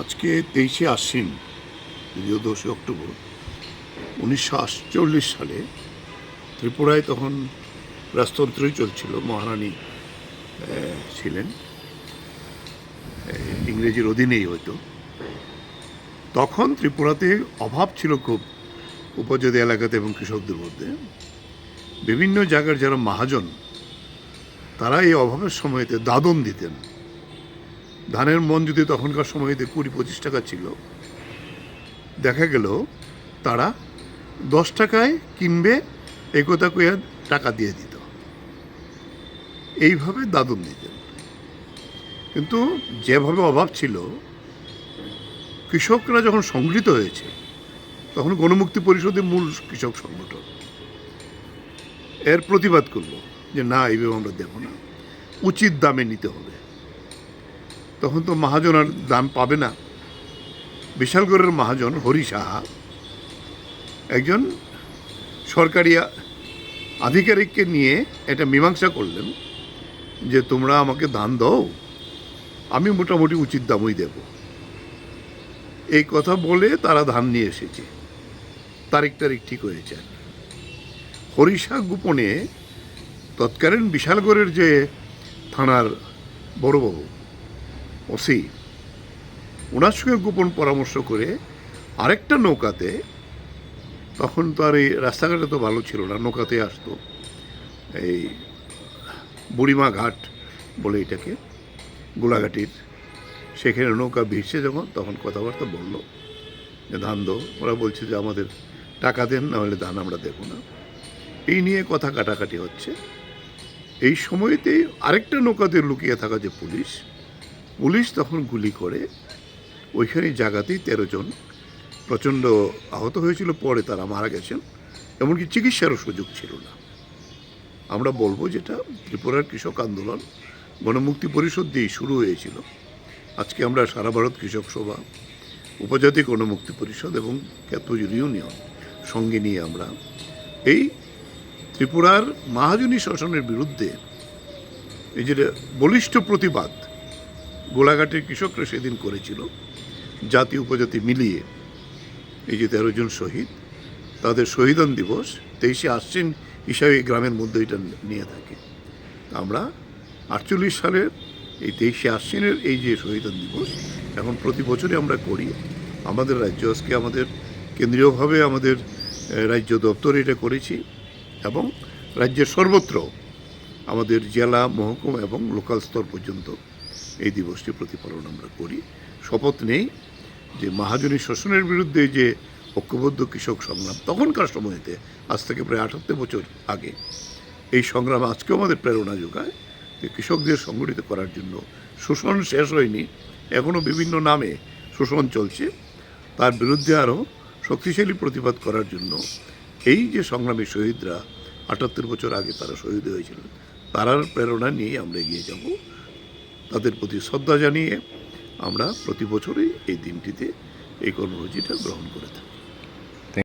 আজকে তেইশে আশ্বিন যদিও দোষে অক্টোবর, উনিশশো আটচল্লিশ সালে ত্রিপুরায় তখন রাজতন্ত্রই চলছিল, মহারানী ছিলেন। ইংরেজির অধীনেই হয়তো। তখন ত্রিপুরাতে অভাব ছিল খুব উপজাতি এলাকাতে এবং কৃষকদের মধ্যে। বিভিন্ন জায়গার যারা মহাজন, তারা এই অভাবের সময়তে দাদন দিতেন। ধানের মন যদি তখনকার সময়তে কুড়ি পঁচিশ টাকা ছিল, দেখা গেল তারা দশ টাকায় কিনবে, একতা কইয়া টাকা দিয়ে দিত। এইভাবে দাদন দিতেন। কিন্তু যেভাবে অভাব ছিল, কৃষকরা যখন সংগৃহীত হয়েছে, তখন গণমুক্তি পরিষদের মূল কৃষক সংগঠন এর প্রতিবাদ করল যে না, এইভাবে আমরা দেব না। উচিত দামে নিতে হবে। তখন তো মহাজন আর দাম পাবে না। বিশালগড়ের মহাজন হরি সাহা একজন সরকারি আধিকারিককে নিয়ে এটা মীমাংসা করলেন যে, তোমরা আমাকে দান দাও, আমি মোটামুটি উচিত দামই দেব। এই কথা বলে তারা ধান নিয়ে এসেছে। তারিখ তারিখ ঠিক হয়েছে। হরিষা গোপনে তৎকালীন বিশালগড়ের যে থানার বড়বাবু ওসি ওনার সঙ্গে গোপন পরামর্শ করে আরেকটা নৌকাতে, তখন তো আর এই রাস্তাঘাটে তো ভালো ছিল না, নৌকাতে আসতো। এই বুড়িমা ঘাট বলে এটাকে, গোলাঘাটির। সেখানে নৌকা ভিড়ছে যখন, তখন কথাবার্তা বলল। যে ধান দো ওরা বলছে যে, আমাদের টাকা দেন না হলে ধান আমরা দেবো না। এই নিয়ে কথা কাটাকাটি হচ্ছে। এই সময়তেই আরেকটা নৌকাতে লুকিয়ে থাকা যে পুলিশ পুলিশ তখন গুলি করে ওইখানে জায়গাতেই তেরো জন। প্রচণ্ড আহত হয়েছিল, পরে তারা মারা গেছেন। এমনকি চিকিৎসারও সুযোগ ছিল না। আমরা বলব যেটা, ত্রিপুরার কৃষক আন্দোলন, গণমুক্তি পরিষদ দিয়েই শুরু হয়েছিল। আজকে আমরা সারা ভারত কৃষক সভা, উপজাতি গণমুক্তি পরিষদ এবং ক্যাথোজ ইউনিয়ন সঙ্গে নিয়ে আমরা এই ত্রিপুরার মহাজনী শাসনের বিরুদ্ধে এই যে বলিষ্ঠ প্রতিবাদ গোলাঘাটের কৃষকরা সেদিন করেছিল জাতি উপজাতি মিলিয়ে। এই যে তেরো জন শহীদ, তাদের শহীদন দিবস তেইশে আশ্বিন হিসাবে এই গ্রামের মধ্যে এটা নিয়ে থাকে। আমরা আটচল্লিশ সালের এই তেইশে আশ্বিনের এই যে শহীদন দিবস, এখন প্রতি বছরই আমরা করি। আমাদের রাজ্য আজকে আমাদের কেন্দ্রীয়ভাবে আমাদের রাজ্য দপ্তরে এটা করেছি এবং রাজ্যের সর্বত্র আমাদের জেলা, মহকুমা এবং লোকাল স্তর পর্যন্ত এই দিবসটি প্রতিপালন আমরা করি। শপথ নেই যে মহাজনী শোষণের বিরুদ্ধে যে ঐক্যবদ্ধ কৃষক সংগ্রাম তখনকার সময়তে, আজ থেকে প্রায় আটাত্তর বছর আগে, এই সংগ্রাম আজকেও আমাদের প্রেরণা যোগায় যে কৃষকদের সংগঠিত করার জন্য শোষণ শেষ হয়নি, এখনও বিভিন্ন নামে শোষণ চলছে। তার বিরুদ্ধে আরও শক্তিশালী প্রতিবাদ করার জন্য এই যে সংগ্রামী শহীদরা আটাত্তর বছর আগে তারা শহীদ হয়েছিলেন, তারার প্রেরণা নিয়ে আমরা এগিয়ে যাব। তাদের প্রতি শ্রদ্ধা জানিয়ে আমরা প্রতি বছরই এই দিনটিতে এই কর্মসূচিটা গ্রহণ করে থাকি।